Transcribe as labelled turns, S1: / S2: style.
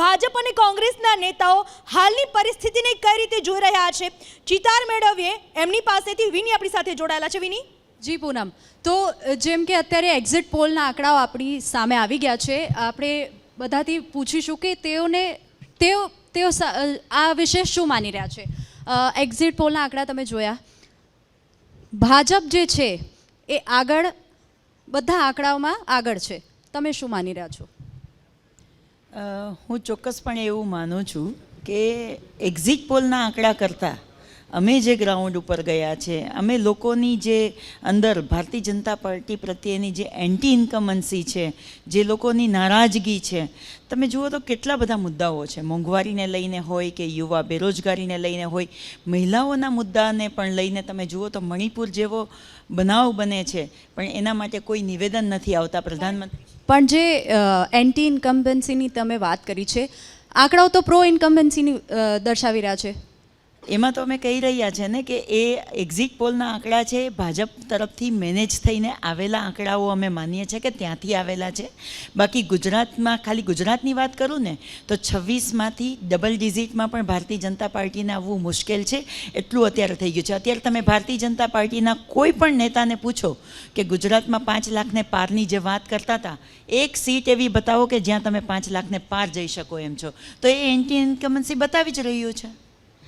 S1: ભાજપ અને કોંગ્રેસના નેતાઓ હાલની પરિસ્થિતિને કઈ રીતે જોઈ રહ્યા છે? ચિતાર મેળવીએ. એમની પાસેથી વિની આપણી સાથે જોડાયેલા છે. વિની?
S2: જી, પૂનમ. તો જેમ કે અત્યારે એક્ઝિટ પોલના આંકડાઓ આપણી સામે આવી ગયા છે, આપણે બધાથી પૂછીશું કે તેઓને, તેઓ તેઓ આ વિશે શું માની રહ્યા છે? એક્ઝિટ પોલના આંકડા તમે જોયા. ભાજપ જે છે, એ આગળ, બધા આંકડાઓમાં આગળ છે. તમે શું માની રહ્યા છો?
S3: હું ચોક્કસપણે એવું માનું છું કે એક્ઝિટ પોલના આંકડા કરતાં અમે જે ગ્રાઉન્ડ ઉપર ગયા છે અમે લોકોની જે અંદર ભારતીય જનતા પાર્ટી પ્રત્યેની જે એન્ટી ઇન્કમન્સી છે જે લોકોની નારાજગી છે તમે જુઓ તો કેટલા બધા મુદ્દાઓ છે. મોંઘવારીને લઈને હોય કે યુવા બેરોજગારીને લઈને હોય મહિલાઓના મુદ્દાને પણ લઈને તમે જુઓ તો મણિપુર જેવો બનાવ બને છે. પણ એના માટે કોઈ નિવેદન નથી આવતા. પ્રધાનમંત્રી
S2: પણ જે એન્ટી ઇન્કમ્બન્સીની તમે વાત કરી છે, આંકડાઓ તો પ્રો ઇન્કમ્બન્સીની દર્શાવી રહ્યા છે.
S3: એમાં તો અમે કહી રહ્યા છે ને કે એ એક્ઝિટ પોલના આંકડા છે, ભાજપ તરફથી મેનેજ થઈને આવેલા આંકડાઓ અમે માનીએ છીએ કે ત્યાંથી આવેલા છે. બાકી ગુજરાતમાં, ખાલી ગુજરાતની વાત કરું ને, તો છવ્વીસમાંથી ડબલ ડિઝિટમાં પણ ભારતીય જનતા પાર્ટીને આવવું મુશ્કેલ છે. એટલું અત્યારે થઈ ગયું છે. અત્યારે તમે ભારતીય જનતા પાર્ટીના કોઈ પણ નેતાને પૂછો કે ગુજરાતમાં પાંચ લાખને પારની જે વાત કરતા હતા, એક સીટ એવી બતાવો કે જ્યાં તમે પાંચ લાખને પાર જઈ શકો એમ છો. તો એ એન્ટી ઇન્કમન્સી બતાવી જ રહ્યું છે.